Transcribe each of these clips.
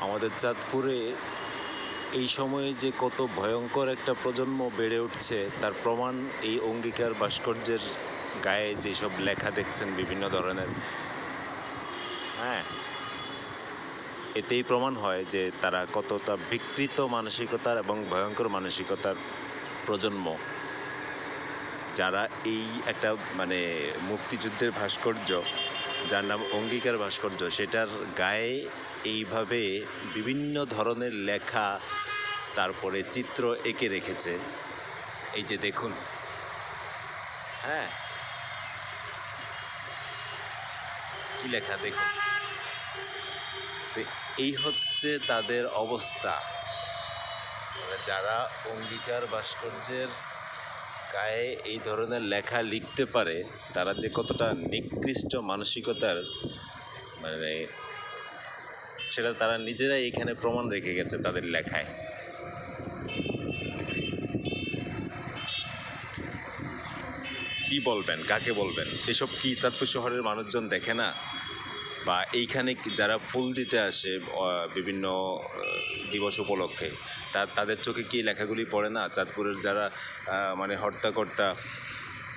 আমাদের চাঁদপুরে এই সময়ে যে কত ভয়ঙ্কর একটা প্রজন্ম বেড়ে উঠছে, তার প্রমাণ এই অঙ্গীকার ভাস্কর্যের গায়ে যেসব লেখা দেখছেন বিভিন্ন ধরনের। হ্যাঁ এতেই প্রমাণ হয় যে তারা কতটা বিকৃত মানসিকতার এবং ভয়ঙ্কর মানসিকতার প্রজন্ম। যারা এই একটা মানে মুক্তিযুদ্ধের ভাস্কর্য যার নাম অঙ্গীকার ভাস্কর্য, সেটার গায়ে এইভাবে বিভিন্ন ধরনের লেখা তারপরে চিত্র এঁকে রেখেছে। এই যে দেখুন। হ্যাঁ। কি লেখা, দেখুন। তো এই হচ্ছে তাদের অবস্থা। মানে যারা অঙ্গীকার ভাস্কর্যের গায়ে এই ধরনের লেখা লিখতে পারে, তারা যে কতটা নিকৃষ্ট মানসিকতার মানে সেটা তারা নিজেরাই এখানে প্রমাণ রেখে গেছে তাদের লেখায়। কি বলবেন? কাকে বলবেন? এসব কি চাঁদপুর শহরের মানুষজন দেখে না? বা এইখানে যারা ফুল দিতে আসে বিভিন্ন দিবস উপলক্ষে তা, তাদের চোখে কি লেখাগুলি পড়ে না? চাঁদপুরের যারা মানে হর্তাকর্তা,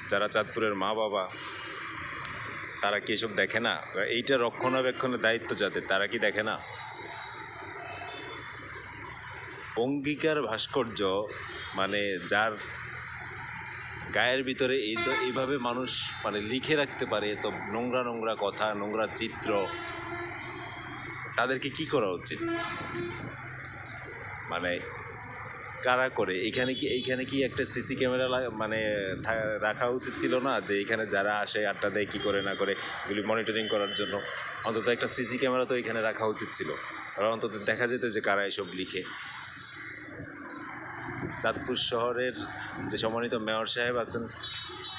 যারা চাঁদপুরের মা বাবা, তারা কি এসব দেখে না? এইটা রক্ষণাবেক্ষণের দায়িত্ব যাদের, তারা কি দেখে না? অঙ্গীকার ভাস্কর্য মানে যার গায়ের ভিতরে এই তো- এইভাবে মানুষ মানে লিখে রাখতে পারে তো নোংরা নোংরা কথা, নোংরা চিত্র, তাদেরকে কি করা উচিত? মানে কারা করে? এইখানে কি এইখানে কি একটা সিসি ক্যামেরা মানে রাখা উচিত ছিল না? যে এখানে যারা আসে, আড্ডা দেয়, কী করে, না করে, এগুলি মনিটরিং করার জন্য। অন্তত একটা সিসি ক্যামেরা তো এখানে রাখা উচিত ছিল। আর অন্তত দেখা যেত যে কারা এসব লিখে। চাঁদপুর শহরের যে সম্মানিত মেয়র সাহেব আছেন,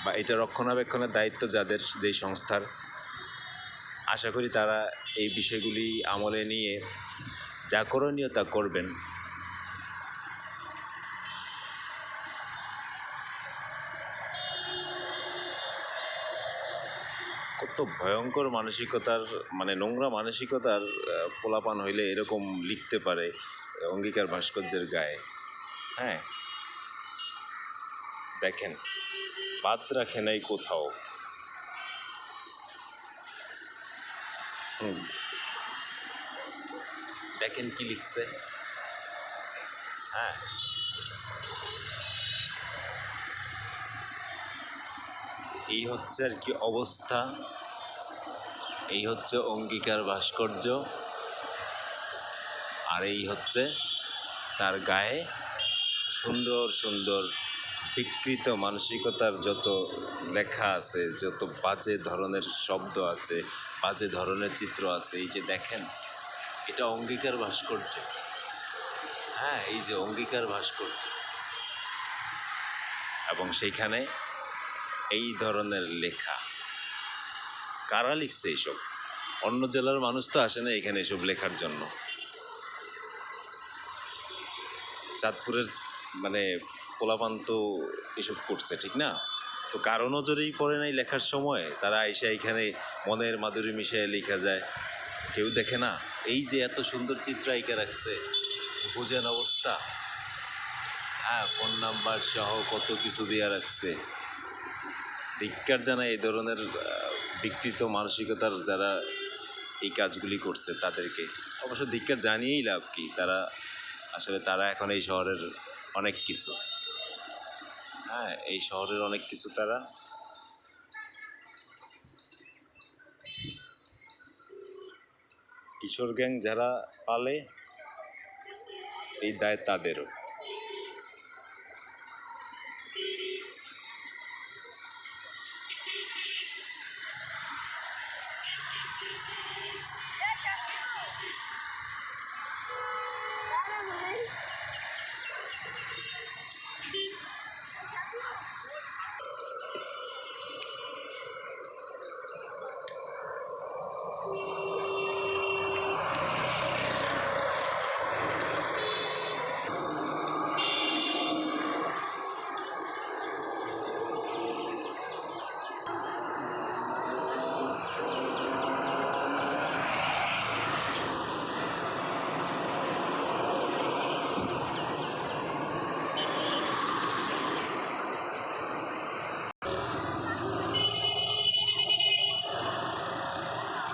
বা এটা রক্ষণাবেক্ষণের দায়িত্ব যাদের, যেই সংস্থার, আশা করি তারা এই বিষয়গুলি আমলে নিয়ে যা করণীয় তা করবেন। কত ভয়ঙ্কর মানসিকতার মানে নোংরা মানসিকতার পোলাপান হইলে এরকম লিখতে পারে অঙ্গীকার ভাস্কর্যের গায়ে। হ্যাঁ? দেখেন, বাদ রাখে নাই কোথাও। হুম। দেখেন কি লিখছে। হ্যাঁ? এই হচ্ছে আর কি অবস্থা। এই হচ্ছে অঙ্গীকার ভাস্কর্য। আর এই হচ্ছে তার গায়ে সুন্দর সুন্দর বিকৃত মানসিকতার যত লেখা আছে, যত বাজে ধরনের শব্দ আছে, বাজে ধরনের চিত্র আছে, এই যে দেখেন, এটা অঙ্গীকার ভাস্কর্য। হ্যাঁ এই যে অঙ্গীকার ভাস্কর্য। এবং সেইখানে এই ধরনের লেখা। কারা লিখছে এইসব অন্য জেলার মানুষ তো আসে না এখানে এসব লেখার জন্য। চাঁদপুরের মানে পোলাপান তো এসব করছে, ঠিক না? তো কারও নজরেই পড়ে নাই লেখার সময়। তারা এসে এখানে মনের মাধুরী মিশিয়ে লেখা যায়। কেউ দেখে না? এই যে এত সুন্দর চিত্র আইকা রাখছে বুঝেন অবস্থা। হ্যাঁ ফোন নাম্বার সহ কত কিছু দেওয়া রাখছে। ধিক্কার জানায় এই ধরনের বিকৃত মানসিকতার যারা এই কাজগুলি করছে তাদেরকে। অবশ্য ধিক্কার জানিয়েই লাভ কি, তারা আসলে তারা এখন এই শহরের অনেক কিছু। হ্যাঁ এই শহরের অনেক কিছু তারা কিশোর গ্যাং যারা পালে, এই দায় তাদেরও।